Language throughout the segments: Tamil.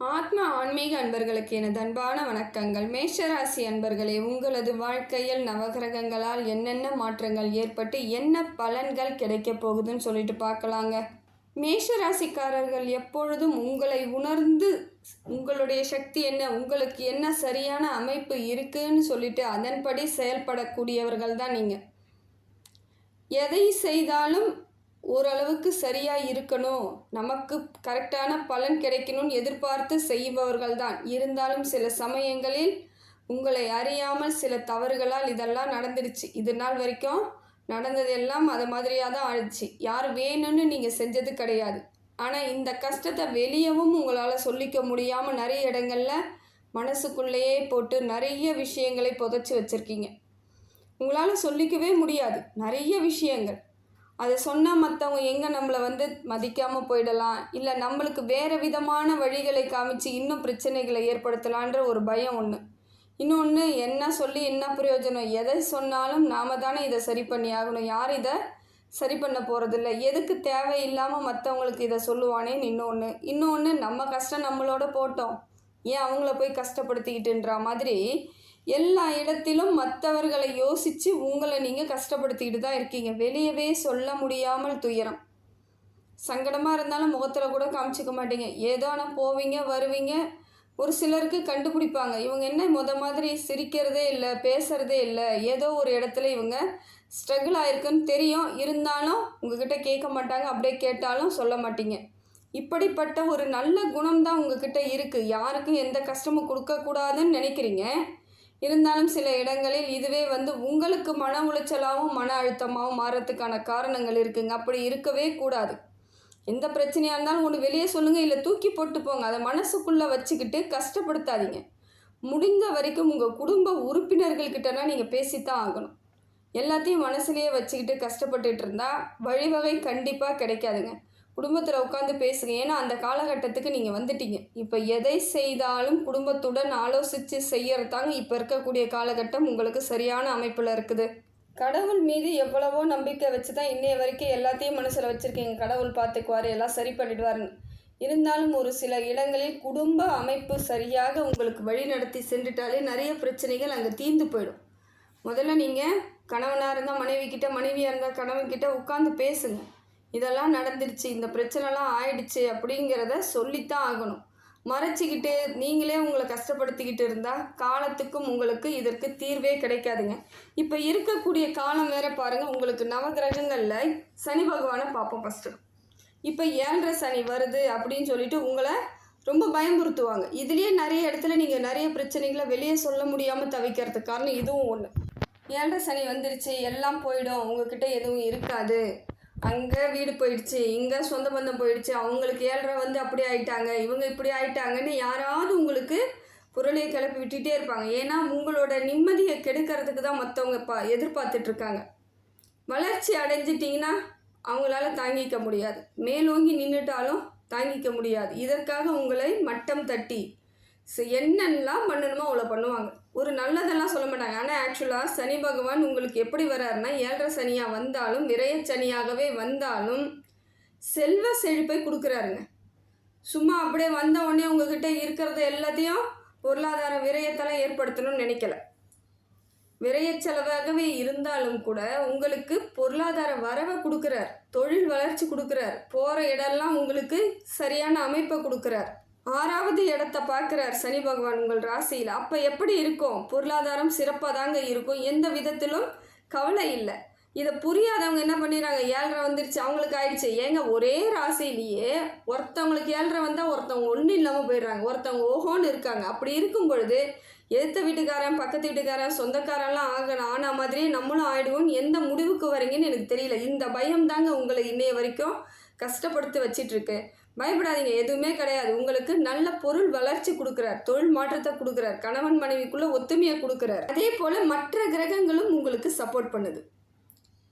ஆத்ம ஆன்மீக அன்பர்களுக்கு எனது அன்பான வணக்கங்கள். மேஷராசி அன்பர்களே உங்களது வாழ்க்கையில் நவகிரகங்களால் என்னென்ன மாற்றங்கள் ஏற்பட்டு என்ன பலன்கள் கிடைக்கப் போகுதுன்னு சொல்லிட்டு பார்க்கலாங்க. மேஷராசிக்காரர்கள் எப்பொழுதும் உங்களை உணர்ந்து உங்களுடைய சக்தி என்ன உங்களுக்கு என்ன சரியான அமைப்பு இருக்குன்னு சொல்லிட்டு அதன்படி செயல்படக்கூடியவர்கள் தான் நீங்கள் எதை செய்தாலும் ஓரளவுக்கு சரியாக இருக்கணும். நமக்கு கரெக்டான பலன் கிடைக்கணும்னு எதிர்பார்த்து செய்பவர்கள் தான் இருந்தாலும் சில சமயங்களில் உங்களை அறியாமல் சில தவறுகளால் இதெல்லாம் நடந்துருச்சு. இது நாள் வரைக்கும் நடந்ததெல்லாம் அது மாதிரியாக தான் ஆயிடுச்சு. யார் வேணும்னு நீங்கள் செஞ்சது கிடையாது. ஆனால் இந்த கஷ்டத்தை வெளியவும் உங்களால் சொல்லிக்க முடியாமல் நிறைய இடங்களில் மனசுக்குள்ளேயே போட்டு நிறைய விஷயங்களை புதைச்சி வச்சுருக்கீங்க. உங்களால் சொல்லிக்கவே முடியாது. நிறைய விஷயங்கள். அதை சொன்னால் மற்றவங்க எங்கே நம்மளை வந்து மதிக்காமல் போயிடலாம்? இல்லை நம்மளுக்கு வேறு விதமான வழிகளை காமிச்சு இன்னும் பிரச்சனைகளை ஏற்படுத்தலான்ற ஒரு பயம் ஒன்று இன்னொன்று என்ன சொல்லி என்ன பிரயோஜனம்? எதை சொன்னாலும் நாம் தானே இதை சரி பண்ணி ஆகணும். யார் இதை சரி பண்ண போகிறதில்ல எதுக்கு தேவையில்லாமல் மற்றவங்களுக்கு இதை சொல்லுவானேன்னு இன்னொன்று இன்னொன்று நம்ம கஷ்டம் நம்மளோட போட்டோம். ஏன் அவங்கள போய் கஷ்டப்படுத்திக்கிட்டுன்ற மாதிரி எல்லா இடத்திலும் மற்றவர்களை யோசித்து உங்களை நீங்கள் கஷ்டப்படுத்திக்கிட்டு தான் இருக்கீங்க. வெளியவே சொல்ல முடியாமல் துயரம். சங்கடமாக இருந்தாலும் முகத்தில் கூட காமிச்சிக்க மாட்டீங்க. ஏதோ ஆனால் போவீங்க வருவீங்க. ஒரு சிலருக்கு கண்டுபிடிப்பாங்க. இவங்க என்ன முத மாதிரி சிரிக்கிறதே இல்லை பேசுகிறதே இல்லை. ஏதோ ஒரு இடத்துல இவங்க ஸ்ட்ரகிள் ஆயிருக்குன்னு தெரியும். இருந்தாலும் உங்ககிட்ட கேட்க மாட்டாங்க. அப்படியே கேட்டாலும் சொல்ல மாட்டீங்க. இப்படிப்பட்ட ஒரு நல்ல குணம் தான் உங்ககிட்ட இருக்குது யாருக்கும் எந்த கஷ்டமும் கொடுக்கக்கூடாதுன்னு நினைக்கிறீங்க. இருந்தாலும் சில இடங்களில் இதுவே வந்து உங்களுக்கு மன உளைச்சலாகவும் மன அழுத்தமாகவும் மாறத்துக்கான காரணங்கள் இருக்குங்க. அப்படி இருக்கவே கூடாது. எந்த பிரச்சனையாக இருந்தாலும் ஒன்று வெளியே சொல்லுங்கள் இல்லை தூக்கி போட்டு போங்க. அதை மனசுக்குள்ளே வச்சுக்கிட்டு கஷ்டப்படுத்தாதீங்க. முடிந்த வரைக்கும் உங்கள் குடும்ப உறுப்பினர்கள்கிட்டனா நீங்கள் பேசித்தான் ஆகணும். எல்லாத்தையும் மனசுலேயே வச்சுக்கிட்டு கஷ்டப்பட்டுட்டு இருந்தால் வழிவகை கண்டிப்பாக கிடைக்காதுங்க. குடும்பத்தில் உட்காந்து பேசுங்க. ஏன்னா அந்த காலகட்டத்துக்கு நீங்கள் வந்துட்டீங்க. இப்போ எதை செய்தாலும் குடும்பத்துடன் ஆலோசித்து செய்யறதாங்க இப்போ இருக்கக்கூடிய காலகட்டம் உங்களுக்கு சரியான அமைப்பில் இருக்குது. கடவுள் மீது எவ்வளவோ நம்பிக்கை வச்சு தான் இன்னைய வரைக்கும் எல்லாத்தையும் மனசில் வச்சுருக்கீங்க. கடவுள் பார்த்துக்குவார் எல்லாம் சரி பண்ணிடுவாருன்னு. இருந்தாலும் ஒரு சில இடங்களில் குடும்ப அமைப்பு சரியாக உங்களுக்கு வழி நடத்தி சென்றுட்டாலே நிறைய பிரச்சனைகள் அங்கே தீர்ந்து போயிடும். முதல்ல நீங்கள் கணவனாக இருந்தால் மனைவி கிட்ட மனைவியாக இருந்தால் கணவன்கிட்ட உட்காந்து பேசுங்க. இதெல்லாம் நடந்துருச்சு இந்த பிரச்சனைலாம் ஆயிடுச்சு அப்படிங்கிறத சொல்லித்தான் ஆகணும். மறைச்சிக்கிட்டு நீங்களே உங்களை கஷ்டப்படுத்திக்கிட்டு இருந்தால் காலத்துக்கும் உங்களுக்கு இதற்கு தீர்வே கிடைக்காதுங்க. இப்போ இருக்கக்கூடிய காலம் வேற பாருங்கள் உங்களுக்கு நவகிரகங்களில் சனி பகவானை பார்ப்போம் ஃபஸ்ட்டு இப்போ ஏழரை சனி வருது அப்படின்னு சொல்லிட்டு உங்களை ரொம்ப பயமுறுத்துவாங்க. இதுலேயே நிறைய இடத்துல நீங்கள் நிறைய பிரச்சனைகளை வெளியே சொல்ல முடியாமல் தவிக்கிறதுக்கு காரணம் இதுவும் ஒன்று ஏழரை சனி வந்துருச்சு எல்லாம் போயிடும் உங்ககிட்ட எதுவும் இருக்காது. அங்கே வீடு போயிடுச்சு இங்கே சொந்த பந்தம் போயிடுச்சு அவங்களுக்கு ஏழ்ரை வந்து அப்படி ஆயிட்டாங்க இவங்க இப்படி ஆயிட்டாங்கன்னு யாராவது உங்களுக்கு புரளியை கிளப்பி விட்டுட்டே இருப்பாங்க. ஏன்னா உங்களோட நிம்மதியை கெடுக்கிறதுக்கு தான் மற்றவங்க பா எதிர்பார்த்துட்ருக்காங்க வளர்ச்சி அடைஞ்சிட்டிங்கன்னா அவங்களால தாங்கிக்க முடியாது. மேலோங்கி நின்றுட்டாலும் தாங்கிக்க முடியாது. இதற்காக உங்களை மட்டம் தட்டி என்னெல்லாம் என்னென்னலாம் பண்ணணுமோ அவ்வளோ பண்ணுவாங்க. ஒரு நல்லதெல்லாம் சொல்ல மாட்டாங்க. ஆனால் ஆக்சுவலாக சனி பகவான் உங்களுக்கு எப்படி வராருன்னா ஏழரை சனியாக வந்தாலும் நிறைய சனியாகவே வந்தாலும் செல்வ செழிப்பை கொடுக்குறாருங்க. சும்மா அப்படியே வந்த உடனே உங்ககிட்ட இருக்கிறத எல்லாத்தையும் பொருளாதார விரயத்தெல்லாம் ஏற்படுத்தணும்னு நினைக்கல. விரைய செலவாகவே இருந்தாலும் கூட உங்களுக்கு பொருளாதார வரவை கொடுக்குறார். தொழில் வளர்ச்சி கொடுக்குறார். போகிற இடம்லாம் உங்களுக்கு சரியான அமைப்பை கொடுக்குறார். ஆறாவது இடத்த பார்க்குறார் சனி பகவான் உங்கள் ராசியில். அப்போ எப்படி இருக்கும்? பொருளாதாரம் சிறப்பாக தாங்க இருக்கும். எந்த விதத்திலும் கவலை இல்லை. இதை புரியாதவங்க என்ன பண்ணிடுறாங்க? ஏழரை வந்துருச்சு அவங்களுக்கு ஆயிடுச்சு. ஏங்க ஒரே ராசியிலேயே ஒருத்தவங்களுக்கு ஏழரை வந்தால் ஒருத்தவங்க ஒன்றும் இல்லாமல் போயிடுறாங்க. ஒருத்தவங்க ஓஹோன்னு இருக்காங்க. அப்படி இருக்கும் பொழுது எதிர்த்த வீட்டுக்காரன் பக்கத்து வீட்டுக்காரன் சொந்தக்காரெல்லாம் ஆகணும் ஆன மாதிரியே நம்மளும் ஆயிடுவோம். எந்த முடிவுக்கு வரீங்கன்னு எனக்கு தெரியல. இந்த பயம் தாங்க உங்களை இன்னைய வரைக்கும் கஷ்டப்படுத்தி வச்சிட்டு பயப்படாதீங்க எதுவுமே கிடையாது. உங்களுக்கு நல்ல பொருள் வளர்ச்சி கொடுக்குறார் தொழில் மாற்றத்தை கொடுக்குறார் கணவன் மனைவிக்குள்ள ஒத்துமையை கொடுக்குறார். அதே போல மற்ற கிரகங்களும் உங்களுக்கு சப்போர்ட் பண்ணுது.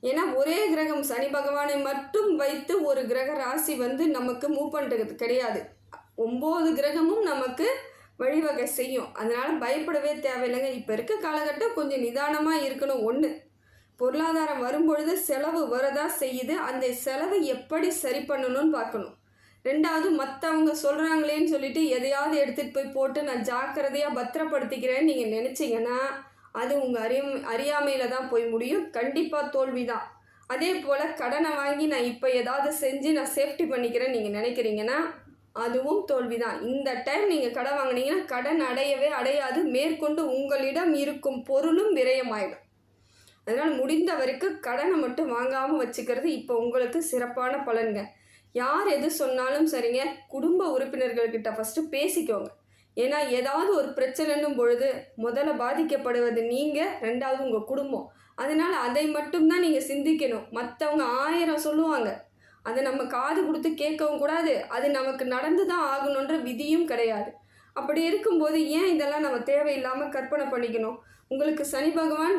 ஏன்னா ஒரே கிரகம் சனி பகவானை மட்டும் வைத்து ஒரு கிரக ராசி வந்து நமக்கு மூவ் பண்ணுறது கிடையாது. ஒம்பது கிரகமும் நமக்கு வழிவகை செய்யும். அதனால் பயப்படவே தேவையில்லைங்க. இப்போ இருக்க காலகட்டம் கொஞ்சம் நிதானமாக இருக்கணும். ஒன்று பொருளாதாரம் வரும்பொழுது செலவு வரதா செய்யுது. அந்த செலவை எப்படி சரி பண்ணணும்னு பார்க்கணும். ரெண்டாவது மற்றவங்க சொல்கிறாங்களேன்னு சொல்லிட்டு எதையாவது எடுத்துகிட்டு போய் போட்டு நான் ஜாக்கிரதையாக பத்திரப்படுத்திக்கிறேன்னு நீங்கள் நினச்சிங்கன்னா அது உங்கள் அறியும் அறியாமையில் தான் போய் முடியும். கண்டிப்பாக தோல்வி தான் அதே போல் கடனை வாங்கி நான் இப்போ ஏதாவது செஞ்சு நான் சேஃப்டி பண்ணிக்கிறேன்னு நீங்கள் நினைக்கிறீங்கன்னா அதுவும் தோல்வி தான் இந்த டைம் நீங்கள் கடன் வாங்கினீங்கன்னா கடன் அடையவே அடையாது. மேற்கொண்டு உங்களிடம் இருக்கும் பொருளும் விரயமாயிடும். அதனால் முடிந்த வரைக்கும் கடனை மட்டும் வாங்காமல் வச்சுக்கிறது இப்போ உங்களுக்கு சிறப்பான பலன்ங்க யார் எது சொன்னாலும் சரிங்க குடும்ப உறுப்பினர்கள்கிட்ட ஃபஸ்ட்டு பேசிக்கோங்க. ஏன்னா ஏதாவது ஒரு பிரச்சனைன்னும் பொழுது முதல்ல பாதிக்கப்படுவது நீங்கள் ரெண்டாவது உங்கள் குடும்பம். அதனால் அதை மட்டும்தான் நீங்கள் சிந்திக்கணும். மற்றவங்க ஆயிரம் சொல்லுவாங்க. அதை நம்ம காது கொடுத்து கேட்கவும் கூடாது. அது நமக்கு நடந்து தான் ஆகணுன்ற விதியும் கிடையாது. அப்படி இருக்கும்போது ஏன் இதெல்லாம் நம்ம தேவையில்லாமல் கற்பனை பண்ணிக்கணும்? உங்களுக்கு சனி பகவான்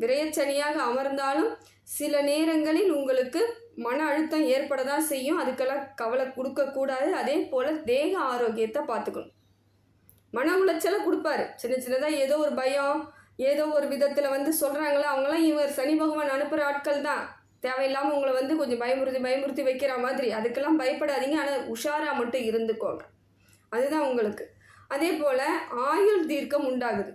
விரயச்சனியாக அமர்ந்தாலும் சில நேரங்களில் உங்களுக்கு மன அழுத்தம் ஏற்பட தான் செய்யும். அதுக்கெல்லாம் கவலை கொடுக்கக்கூடாது அதே போல் தேக ஆரோக்கியத்தை பார்த்துக்கணும். மன உளைச்சலை கொடுப்பாரு. சின்ன சின்னதாக ஏதோ ஒரு பயம் ஏதோ ஒரு விதத்தில் வந்து சொல்கிறாங்களே அவங்களாம் இவர் சனி பகவான் அனுப்புகிற ஆட்கள் தான். தேவையில்லாமல் உங்களை வந்து கொஞ்சம் பயமுறுத்தி பயமுறுத்தி வைக்கிற மாதிரி. அதுக்கெல்லாம் பயப்படாதீங்க. ஆனால் உஷாராக மட்டும் இருந்துக்கோங்க. அதுதான் உங்களுக்கு. அதே போல் ஆயுள் தீர்க்கம் உண்டாகுது.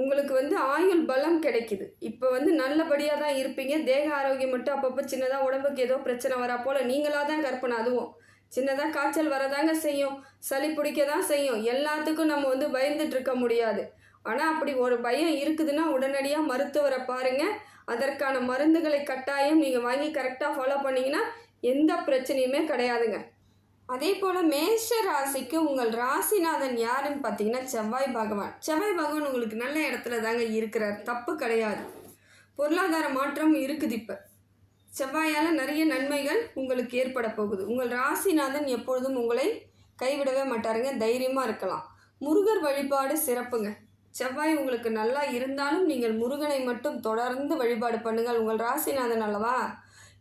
உங்களுக்கு வந்து ஆயுள் பலம் கிடைக்குது. இப்போ வந்து நல்லபடியாக தான் இருப்பீங்க. தேக ஆரோக்கியம் மட்டும் அப்பப்போ சின்னதாக உடம்புக்கு ஏதோ பிரச்சனை வரா போல் நீங்களாக தான் கற்பனை. அதுவும் சின்னதாக காய்ச்சல் வரதாங்க செய்யும். சளி பிடிக்க தான் செய்யும். எல்லாத்துக்கும் நம்ம வந்து பயந்துட்டு இருக்க முடியாது. ஆனால் அப்படி ஒரு பயம் இருக்குதுன்னா உடனடியாக மருத்துவரை பாருங்கள் அதற்கான மருந்துகளை கட்டாயம் நீங்கள் வாங்கி கரெக்டாக ஃபாலோ பண்ணிங்கன்னா எந்த பிரச்சனையுமே கிடையாதுங்க. அதே போல் மேஷ ராசிக்கு உங்கள் ராசிநாதன் யாருன்னு பார்த்தீங்கன்னா செவ்வாய் பகவான். செவ்வாய் பகவான் உங்களுக்கு நல்ல இடத்துல தாங்க இருக்கிறார். தப்பு கிடையாது. பொருளாதார மாற்றம் இருக்குது இப்போ. செவ்வாயால் நிறைய நன்மைகள் உங்களுக்கு ஏற்பட போகுது. உங்கள் ராசிநாதன் எப்பொழுதும் உங்களை கைவிடவே மாட்டாருங்க. தைரியமாக இருக்கலாம். முருகர் வழிபாடு சிறப்புங்க. செவ்வாய் உங்களுக்கு நல்லா இருந்தாலும் நீங்கள் முருகனை மட்டும் தொடர்ந்து வழிபாடு பண்ணுங்கள். உங்கள் ராசிநாதன் அல்லவா?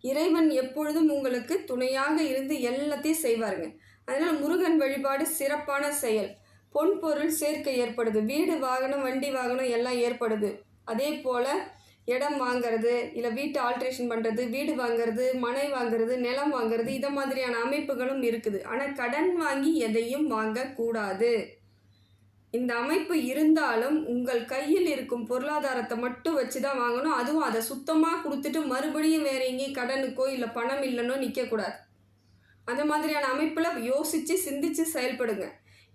இறைவன் எப்பொழுதும் உங்களுக்கு துணையாக இருந்து எல்லாத்தையும் செய்வாருங்க. அதனால் முருகன் வழிபாடு சிறப்பான செயல். பொன் பொருள் சேர்க்கை ஏற்படுது. வீடு வாகனம் வண்டி வாகனம் எல்லாம் ஏற்படுது. அதே போல் இடம் வாங்கிறது இல்லை வீட்டு ஆல்ட்ரேஷன் பண்ணுறது வீடு வாங்குறது மனை வாங்குறது நிலம் வாங்குறது இதை மாதிரியான அமைப்புகளும் இருக்குது. ஆனால் கடன் வாங்கி எதையும் வாங்கக்கூடாது. இந்த அமைப்பு இருந்தாலும் உங்கள் கையில் இருக்கும் பொருளாதாரத்தை மட்டும் வச்சு தான் வாங்கணும். அதுவும் அதை சுத்தமாக கொடுத்துட்டு மறுபடியும் வேற எங்கேயும் கடனுக்கோ இல்லை பணம் இல்லைன்னோ நிற்கக்கூடாது அந்த மாதிரியான அமைப்பில் யோசித்து சிந்தித்து செயல்படுங்க.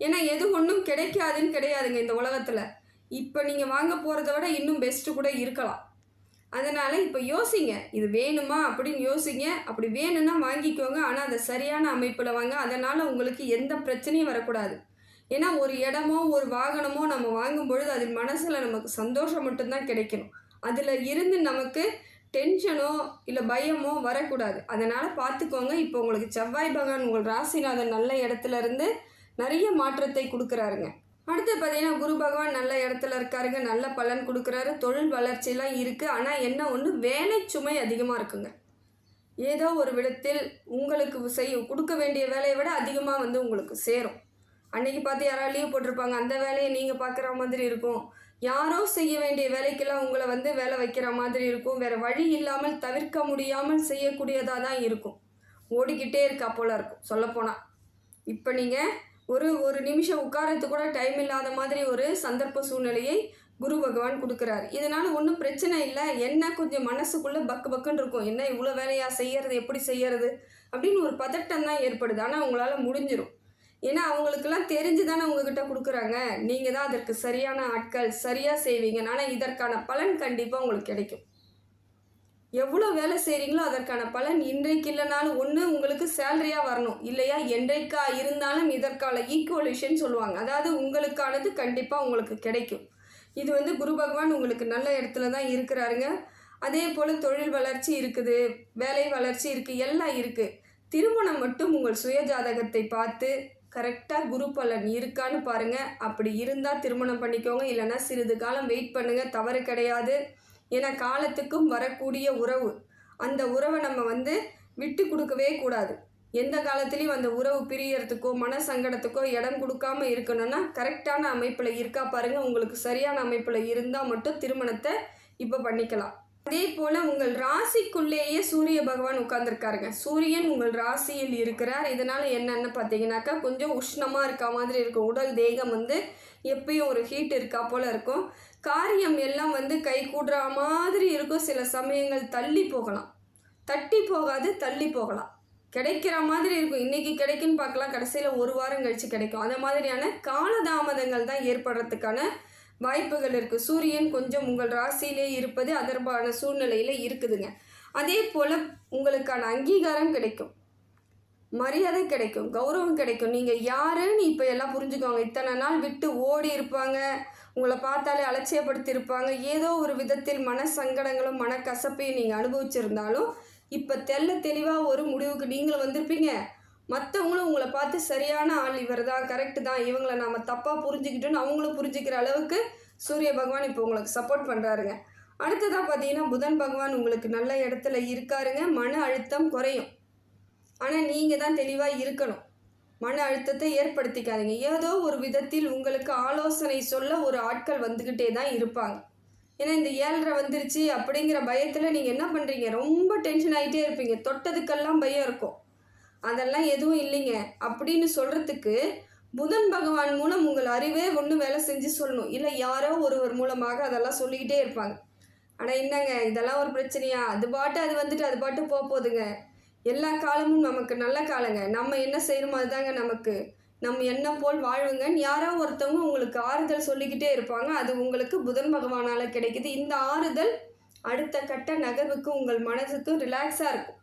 ஏன்னா எது ஒன்றும் கிடைக்காதுன்னு கிடையாதுங்க இந்த உலகத்தில். இப்போ நீங்கள் வாங்க போகிறத விட இன்னும் பெஸ்ட்டு கூட இருக்கலாம். அதனால் இப்போ யோசிங்க. இது வேணுமா அப்படின்னு யோசிங்க. அப்படி வேணும்னா வாங்கிக்கோங்க. ஆனால் அதை சரியான அமைப்பில் வாங்க. அதனால் உங்களுக்கு எந்த பிரச்சனையும் வரக்கூடாது. ஏன்னா ஒரு இடமோ ஒரு வாகனமோ நம்ம வாங்கும் பொழுது அதில் மனசில் நமக்கு சந்தோஷம் மட்டும்தான் கிடைக்கணும். அதில் இருந்து நமக்கு டென்ஷனோ இல்லை பயமோ வரக்கூடாது. அதனால் பார்த்துக்கோங்க இப்போ உங்களுக்கு செவ்வாய் பகவான் உங்கள் ராசிநாதன் நல்ல இடத்துல இருந்து நிறைய மாற்றத்தை கொடுக்குறாருங்க. அடுத்து பார்த்தீங்கன்னா குரு பகவான் நல்ல இடத்துல இருக்காருங்க. நல்ல பலன் கொடுக்குறாரு. தொழில் வளர்ச்சியெல்லாம் இருக்குது ஆனால் என்ன ஒன்று வேலை சுமை அதிகமாக இருக்குங்க. ஏதோ ஒரு விதத்தில் உங்களுக்கு செய்ய கொடுக்க வேண்டிய வேலையை விட அதிகமாக வந்து உங்களுக்கு சேரும். அன்னைக்கு பார்த்து யாராவது லீவ் போட்டிருப்பாங்க. அந்த வேலையை நீங்கள் பார்க்குற மாதிரி இருக்கும். யாரோ செய்ய வேண்டிய வேலைக்கெல்லாம் உங்களை வந்து வேலை வைக்கிற மாதிரி இருக்கும். வேறு வழி இல்லாமல் தவிர்க்க முடியாமல் செய்யக்கூடியதாக தான் இருக்கும். ஓடிக்கிட்டே இருக்கா போல இருக்கும். சொல்லப்போனால் இப்போ நீங்கள் ஒரு ஒரு நிமிஷம் உட்காரத்துக்கு கூட டைம் இல்லாத மாதிரி ஒரு சந்தர்ப்ப சூழ்நிலையை குரு பகவான் கொடுக்குறாரு. இதனால் ஒன்றும் பிரச்சனை இல்லை. என்ன கொஞ்சம் மனசுக்குள்ளே பக்கு பக்குன்னு இருக்கும். என்ன இவ்வளோ வேலையாக செய்கிறது எப்படி செய்யறது? அப்படின்னு ஒரு பதட்டம் தான் ஏற்படுது. ஆனால் உங்களால் முடிஞ்சிடும் ஏன்னா அவங்களுக்கெல்லாம் தெரிஞ்சு தானே உங்ககிட்ட கொடுக்குறாங்க. நீங்கள் தான் அதற்கு சரியான ஆட்கள் சரியாக செய்வீங்க. ஆனால் இதற்கான பலன் கண்டிப்பாக உங்களுக்கு கிடைக்கும். எவ்வளோ வேலை செய்கிறீங்களோ அதற்கான பலன் இன்றைக்கு இல்லைனாலும் ஒன்று உங்களுக்கு சேலரியாக வரணும். இல்லையா? என்றைக்கா இருந்தாலும் இதற்கான ஈக்குவலேஷன் சொல்லுவாங்க. அதாவது உங்களுக்கானது கண்டிப்பாக உங்களுக்கு கிடைக்கும். இது வந்து குரு பகவான் உங்களுக்கு நல்ல இடத்துல தான் இருக்கிறாருங்க. அதே போல் தொழில் வளர்ச்சி இருக்குது. வேலை வளர்ச்சி இருக்குது எல்லாம் இருக்குது திருமணம் மட்டும் உங்கள் சுய ஜாதகத்தை பார்த்து கரெக்டாக குரு பலன் இருக்கான்னு பாருங்கள் அப்படி இருந்தால் திருமணம் பண்ணிக்கோங்க. இல்லைன்னா சிறிது காலம் வெயிட் பண்ணுங்கள் தவறு கிடையாது. ஏன்னா காலத்துக்கும் வரக்கூடிய உறவு. அந்த உறவை நம்ம வந்து விட்டு கொடுக்கவே கூடாது. எந்த காலத்துலேயும் அந்த உறவு பிரியறதுக்கோ மன சங்கடத்துக்கோ இடம் கொடுக்காம இருக்கணும்னா கரெக்டான அமைப்பில் இருக்கா பாருங்கள் உங்களுக்கு சரியான அமைப்பில் இருந்தால் மட்டும் திருமணத்தை இப்போ பண்ணிக்கலாம். அதே போல உங்கள் ராசிக்குள்ளேயே சூரிய பகவான் உட்கார்ந்துருக்காருங்க. சூரியன் உங்கள் ராசியில் இருக்கிறார். இதனால என்னன்னு பார்த்தீங்கன்னாக்கா கொஞ்சம் உஷ்ணமா இருக்க மாதிரி இருக்கும். உடல் தேகம் வந்து எப்பயும் ஒரு ஹீட் இருக்கா போல இருக்கும். காரியம் எல்லாம் வந்து கை கூடுற மாதிரி இருக்கும். சில சமயங்கள் தள்ளி போகலாம். தட்டி போகாது தள்ளி போகலாம். கிடைக்கிற மாதிரி இருக்கும். இன்னைக்கு கிடைக்குன்னு பார்க்கலாம். கடைசியில் ஒரு வாரம் கழித்து கிடைக்கும். அந்த மாதிரியான காலதாமதங்கள் தான் ஏற்படுறதுக்கான வாய்ப்புகள் இருக்குது சூரியன் கொஞ்சம் உங்கள் ராசியிலே இருப்பது அதர்பான சூழ்நிலையில் இருக்குதுங்க. அதே போல் உங்களுக்கான அங்கீகாரம் கிடைக்கும். மரியாதை கிடைக்கும். கௌரவம் கிடைக்கும். நீங்கள் யாருன்னு இப்போ எல்லாம் புரிஞ்சுக்கோங்க. இத்தனை நாள் விட்டு ஓடி இருப்பாங்க. உங்களை பார்த்தாலே அலட்சியப்படுத்தி இருப்பாங்க ஏதோ ஒரு விதத்தில் மன சங்கடங்களும் மனக்கசப்பையும் நீங்கள் அனுபவிச்சிருந்தாலும் இப்போ தெள்ள தெளிவாக ஒரு முடிவுக்கு நீங்களும் வந்திருப்பீங்க. மற்றவங்களும் உங்களை பார்த்து சரியான ஆள் இவர் தான் கரெக்டு தான். இவங்களை நம்ம தப்பாக புரிஞ்சுக்கிட்டோன்னு அவங்களும் புரிஞ்சுக்கிற அளவுக்கு சூரிய பகவான் இப்போ உங்களுக்கு சப்போர்ட் பண்ணுறாருங்க அடுத்ததாக பார்த்தீங்கன்னா புதன் பகவான் உங்களுக்கு நல்ல இடத்துல இருக்காருங்க. மன அழுத்தம் குறையும். ஆனால் நீங்கள் தான் தெளிவாக இருக்கணும். மன அழுத்தத்தை ஏற்படுத்திக்காதீங்க. ஏதோ ஒரு விதத்தில் உங்களுக்கு ஆலோசனை சொல்ல ஒரு ஆட்கள் வந்துக்கிட்டே தான் இருப்பாங்க. ஏன்னா இந்த ஏழரை வந்துருச்சு அப்படிங்கிற பயத்தில் நீங்கள் என்ன பண்ணுறீங்க ரொம்ப டென்ஷன் ஆகிட்டே இருப்பீங்க. தொட்டதுக்கெல்லாம் பயம் இருக்கும். அதெல்லாம் எதுவும் இல்லைங்க. அப்படின்னு சொல்கிறதுக்கு புதன் பகவான் மூலம் உங்கள் அறிவே ஒன்று வேலை செஞ்சு சொல்லணும். இல்லை யாரோ ஒருவர் மூலமாக அதெல்லாம் சொல்லிக்கிட்டே இருப்பாங்க. ஆனால் என்னங்க இதெல்லாம் ஒரு பிரச்சனையா? அது பாட்டு அது வந்துட்டு அது பாட்டு போக போகுதுங்க எல்லா காலமும் நமக்கு நல்ல காலங்க. நம்ம என்ன செய்யணுமோ அதுதாங்க நமக்கு. நம்ம என்ன போல் வாழ்வுங்கன்னு யாரோ ஒருத்தவங்க உங்களுக்கு ஆறுதல் சொல்லிக்கிட்டே இருப்பாங்க. அது உங்களுக்கு புதன் பகவானால் கிடைக்குது. இந்த ஆறுதல் அடுத்த கட்ட நகர்வுக்கு உங்கள் மனதுக்கு ரிலாக்ஸாக இருக்கும்.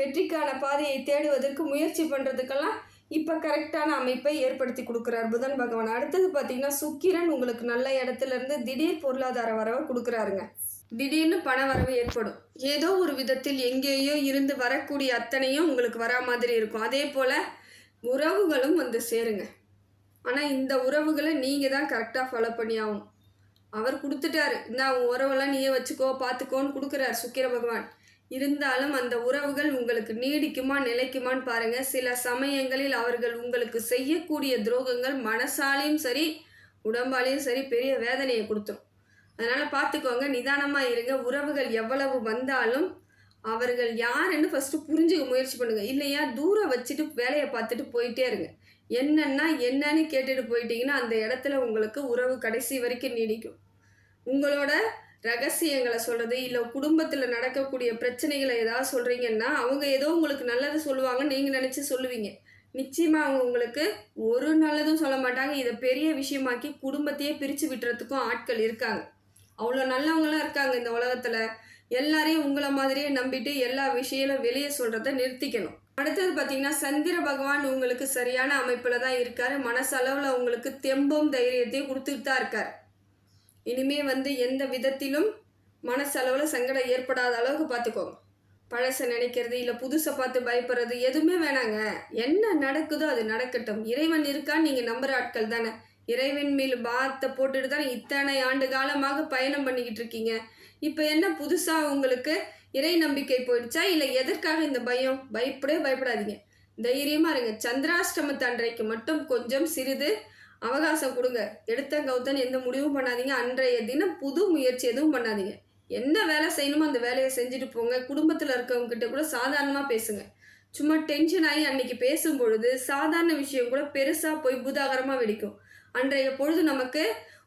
வெற்றிக்கான பாதையை தேடுவதற்கு முயற்சி பண்ணுறதுக்கெல்லாம் இப்போ கரெக்டான அமைப்பை ஏற்படுத்தி கொடுக்குறார் புதன் பகவான். அடுத்தது பார்த்தீங்கன்னா சுக்கிரன் உங்களுக்கு நல்ல இடத்துல இருந்து திடீர் பொருளாதார வரவை கொடுக்குறாருங்க. திடீர்னு பண வரவு ஏற்படும். ஏதோ ஒரு விதத்தில் எங்கேயோ இருந்து வரக்கூடிய அத்தனையும் உங்களுக்கு வரா மாதிரி இருக்கும். அதே போல் உறவுகளும் வந்து சேருங்க. ஆனால் இந்த உறவுகளை நீங்கள் தான் கரெக்டாக ஃபாலோ பண்ணி ஆகும் அவர் கொடுத்துட்டாரு. இந்த உறவெல்லாம் நீயே வச்சுக்கோ பார்த்துக்கோன்னு கொடுக்குறார் சுக்கிர பகவான். இருந்தாலும் அந்த உறவுகள் உங்களுக்கு நீடிக்குமா நிலைக்குமான்னு பாருங்க. சில சமயங்களில் அவர்கள் உங்களுக்கு செய்யக்கூடிய துரோகங்கள் மனசாலையும் சரி உடம்பாலையும் சரி பெரிய வேதனையை கொடுத்துரும். அதனால் பார்த்துக்கோங்க நிதானமாக இருங்க. உறவுகள் எவ்வளவு வந்தாலும் அவர்கள் யாருன்னு ஃபஸ்ட்டு புரிஞ்சுக்க முயற்சி பண்ணுங்கள் இல்லையா தூரம் வச்சுட்டு வேலையை பார்த்துட்டு போயிட்டே இருங்க. என்னன்னா என்னன்னு கேட்டுட்டு போயிட்டீங்கன்னா அந்த இடத்துல உங்களுக்கு உறவு கடைசி வரைக்கும் நீடிக்கும். உங்களோட ரகசியங்களை சொல்கிறது இல்லை குடும்பத்தில் நடக்கக்கூடிய பிரச்சனைகளை ஏதாவது சொல்கிறீங்கன்னா அவங்க ஏதோ உங்களுக்கு நல்லது சொல்லுவாங்கன்னு நீங்கள் நினச்சி சொல்லுவீங்க. நிச்சயமாக அவங்க உங்களுக்கு ஒரு நல்லதும் சொல்ல மாட்டாங்க. இதை பெரிய விஷயமாக்கி குடும்பத்தையே பிரித்து விட்டுறதுக்கும் ஆட்கள் இருக்காங்க. அவ்வளோ நல்லவங்களாம் இருக்காங்க இந்த உலகத்தில். எல்லாரையும் உங்களை மாதிரியே நம்பிட்டு எல்லா விஷயங்களும் வெளியே சொல்கிறத நிறுத்திக்கணும். அடுத்தது பார்த்தீங்கன்னா சந்திர பகவான் உங்களுக்கு சரியான அமைப்பில் தான் இருக்கார். மனசளவில் உங்களுக்கு தெம்பும் தைரியத்தையும் கொடுத்துட்டு தான் இருக்கார். இனிமே வந்து எந்த விதத்திலும் மனசளவில் சங்கடம் ஏற்படாத அளவுக்கு பார்த்துக்கோங்க பழசை நினைக்கிறது இல்லை புதுசை பார்த்து பயப்படுறது எதுவுமே வேணாங்க. என்ன நடக்குதோ அது நடக்கட்டும். இறைவன் இருக்கான்னு நீங்கள் நம்புற ஆட்கள் தானே. இறைவன் மேல் பாத்தை போட்டுட்டு தான் இத்தனை ஆண்டு காலமாக பயணம் பண்ணிக்கிட்டு இருக்கீங்க. இப்போ என்ன புதுசாக உங்களுக்கு இறை நம்பிக்கை போயிடுச்சா இல்லை எதற்காக இந்த பயம்? பயப்படவே பயப்படாதீங்க. தைரியமாக இருங்க. சந்திராஷ்டமத்து அன்றைக்கு மட்டும் கொஞ்சம் சிறிது அவகாசம் கொடுங்க. எடுத்த கௌத்தன் எந்த முடிவும் பண்ணாதீங்க. அன்றைய தினம் புது முயற்சி எதுவும் பண்ணாதீங்க. என்ன வேலை செய்யணுமோ அந்த வேலையை செஞ்சுட்டு போங்க. குடும்பத்தில் இருக்கவங்ககிட்ட கூட சாதாரணமாக பேசுங்க. சும்மா டென்ஷன் ஆகி அன்னைக்கு பேசும் பொழுது சாதாரண விஷயம் கூட பெருசாக போய் புதாகரமாக வெடிக்கும். அன்றைய பொழுது நமக்கு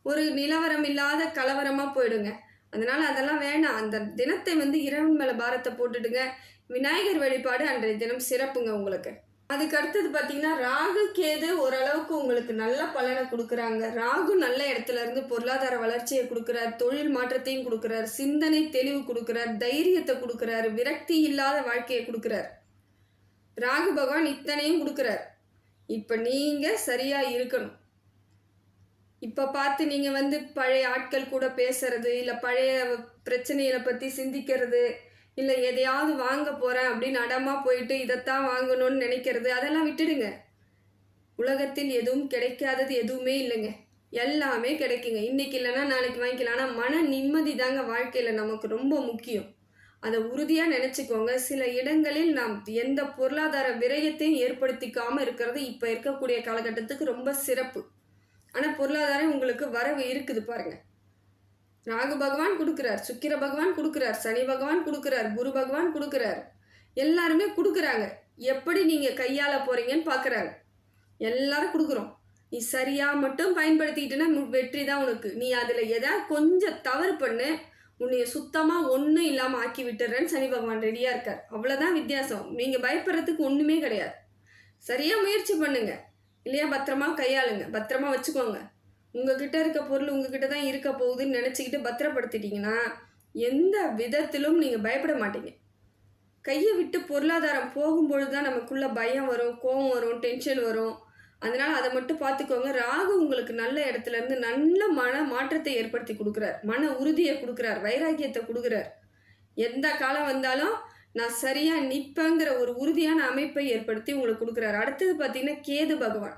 ஒரு நிலவரம் இல்லாத கலவரமாக போயிடுங்க. அதனால் அதெல்லாம் வேணாம். அந்த தினத்தை வந்து இரவு மேலே பாரத்தை போட்டுடுங்க. விநாயகர் வழிபாடு அன்றைய தினம் சிறப்புங்க உங்களுக்கு. அதுக்கு அடுத்தது பார்த்தீங்கன்னா ராகு கேது ஓரளவுக்கு உங்களுக்கு நல்ல பலனை கொடுக்குறாங்க. ராகு நல்ல இடத்துல இருந்து பொருளாதார வளர்ச்சியை கொடுக்குறார் தொழில் மாற்றத்தையும் கொடுக்குறார் சிந்தனை தெளிவு கொடுக்குறார் தைரியத்தை கொடுக்குறாரு விரக்தி இல்லாத வாழ்க்கையை கொடுக்குறார். ராகு பகவான் இத்தனையும் கொடுக்குறார். இப்போ நீங்கள் சரியாக இருக்கணும். இப்போ பார்த்து நீங்கள் வந்து பழைய ஆட்கள் கூட பேசுறது இல்லை பழைய பிரச்சனைகளை பற்றி சிந்திக்கிறது இல்லை எதையாவது வாங்க போகிறேன் அப்படின்னு அடமாக போயிட்டு இதைத்தான் வாங்கணும்னு நினைக்கிறது அதெல்லாம் விட்டுடுங்க. உலகத்தில் எதுவும் கிடைக்காதது எதுவுமே இல்லைங்க. எல்லாமே கிடைக்குங்க. இன்னைக்கு இல்லைன்னா நாளைக்கு வாங்கிக்கலாம். ஆனால் மன நிம்மதி தாங்க வாழ்க்கையில் நமக்கு ரொம்ப முக்கியம். அதை உறுதியாக நினச்சிக்கோங்க. சில இடங்களில் நாம் எந்த பொருளாதார விரயத்தையும் ஏற்படுத்திக்காமல் இருக்கிறது இப்போ இருக்கக்கூடிய காலகட்டத்துக்கு ரொம்ப சிறப்பு. ஆனால் பொருளாதாரம் உங்களுக்கு வரவு இருக்குது பாருங்கள் ராகு பகவான் கொடுக்குறார் சுக்கிர பகவான் கொடுக்குறார் சனி பகவான் கொடுக்குறார் குரு பகவான் கொடுக்குறார். எல்லாருமே கொடுக்குறாங்க. எப்படி நீங்கள் கையாள போகிறீங்கன்னு பார்க்குறாங்க எல்லாரும் கொடுக்குறோம். நீ சரியாக மட்டும் பயன்படுத்திக்கிட்டேன்னா வெற்றி தான் உனக்கு. நீ அதில் எதாவது கொஞ்சம் தவறு பண்ணு. உன்னைய சுத்தமாக ஒன்றும் இல்லாமல் ஆக்கி விட்டுறேன்னு சனி பகவான் ரெடியாக இருக்கார். அவ்வளோதான் வித்தியாசம். நீங்கள் பயப்படுறதுக்கு ஒன்றுமே கிடையாது. சரியாக முயற்சி பண்ணுங்க. இல்லையா பத்திரமா கையாளுங்க. பத்திரமா வச்சுக்கோங்க. உங்ககிட்ட இருக்க பொருள் உங்ககிட்ட தான் இருக்க போகுதுன்னு நினச்சிக்கிட்டு பத்திரப்படுத்திட்டீங்கன்னா எந்த விதத்திலும் நீங்கள் பயப்பட மாட்டீங்க. கையை விட்டு பொருளாதாரம் போகும்பொழுது தான் நமக்குள்ள பயம் வரும் கோபம் வரும் டென்ஷன் வரும். அதனால் அதை மட்டும் பார்த்துக்கோங்க. ராகு உங்களுக்கு நல்ல இடத்துலேருந்து நல்ல மன மாற்றத்தை ஏற்படுத்தி கொடுக்குறார். மன உறுதியை கொடுக்குறார். வைராக்கியத்தை கொடுக்குறார். எந்த காலம் வந்தாலும் நான் சரியாக நிற்பேங்கிற ஒரு உறுதியான அமைப்பை ஏற்படுத்தி உங்களுக்கு கொடுக்குறாரு. அடுத்தது பார்த்தீங்கன்னா கேது பகவான்.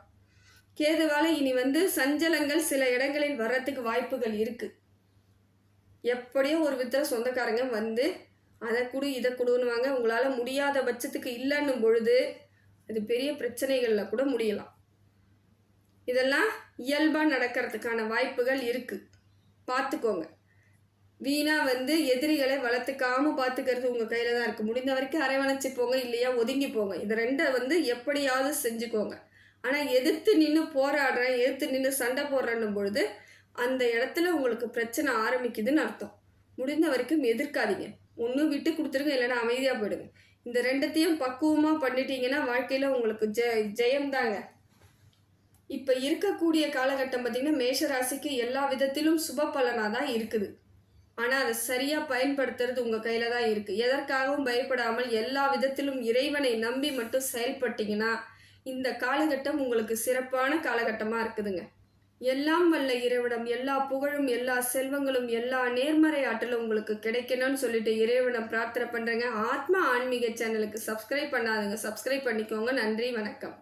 கேதுவால இனி வந்து சஞ்சலங்கள் சில இடங்களில் வர்றதுக்கு வாய்ப்புகள் இருக்கு. எப்படியோ ஒரு விதத்தில் சொந்தக்காரங்க வந்து அதை கொடு இதை கொடுன்னுவாங்க. உங்களால் முடியாத பட்சத்துக்கு இல்லைன்னும் பொழுது அது பெரிய பிரச்சனைகளில் கூட முடியலாம். இதெல்லாம் இயல்பாக நடக்கிறதுக்கான வாய்ப்புகள் இருக்குது பார்த்துக்கோங்க வீணாக வந்து எதிரிகளை வளர்த்துக்காம பார்த்துக்கிறது உங்கள் கையில் தான் இருக்குது முடிந்த வரைக்கும் அரவணைச்சு போங்க இல்லையா? ஒதுங்கி போங்க. இது ரெண்டை வந்து எப்படியாவது செஞ்சுக்கோங்க. ஆனால் எதிர்த்து நின்று போராடுறேன் எதிர்த்து நின்று சண்டை போடுறேன்னும் பொழுது அந்த இடத்துல உங்களுக்கு பிரச்சனை ஆரம்பிக்குதுன்னு அர்த்தம். முடிந்த வரைக்கும் எதிர்க்காதீங்க. ஒன்றும் விட்டு கொடுத்துருங்க இல்லைன்னா அமைதியாக போயிடுங்க. இந்த ரெண்டத்தையும் பக்குவமாக பண்ணிட்டீங்கன்னா வாழ்க்கையில் உங்களுக்கு ஜெ ஜெயம்தாங்க இப்போ இருக்கக்கூடிய காலகட்டம் பார்த்திங்கன்னா மேஷராசிக்கு எல்லா விதத்திலும் சுப பலனாக தான் இருக்குது. ஆனால் அதை சரியாக பயன்படுத்துறது உங்கள் கையில் தான் இருக்குது எதற்காகவும் பயப்படாமல் எல்லா விதத்திலும் இறைவனை நம்பி மட்டும் செயல்பட்டிங்கன்னா இந்த காலகட்டம் உங்களுக்கு சிறப்பான காலகட்டமாக இருக்குதுங்க. எல்லாம் வல்ல இறைவனம் எல்லா புகழும் எல்லா செல்வங்களும் எல்லா நேர்மறை ஆற்றலும் உங்களுக்கு கிடைக்கணும்னு சொல்லிட்டு இறைவனை பிரார்த்தனை பண்ணுறேங்க ஆத்மா ஆன்மீக சேனலுக்கு சப்ஸ்கிரைப் பண்ணாதுங்க. சப்ஸ்கிரைப் பண்ணிக்கோங்க. நன்றி வணக்கம்.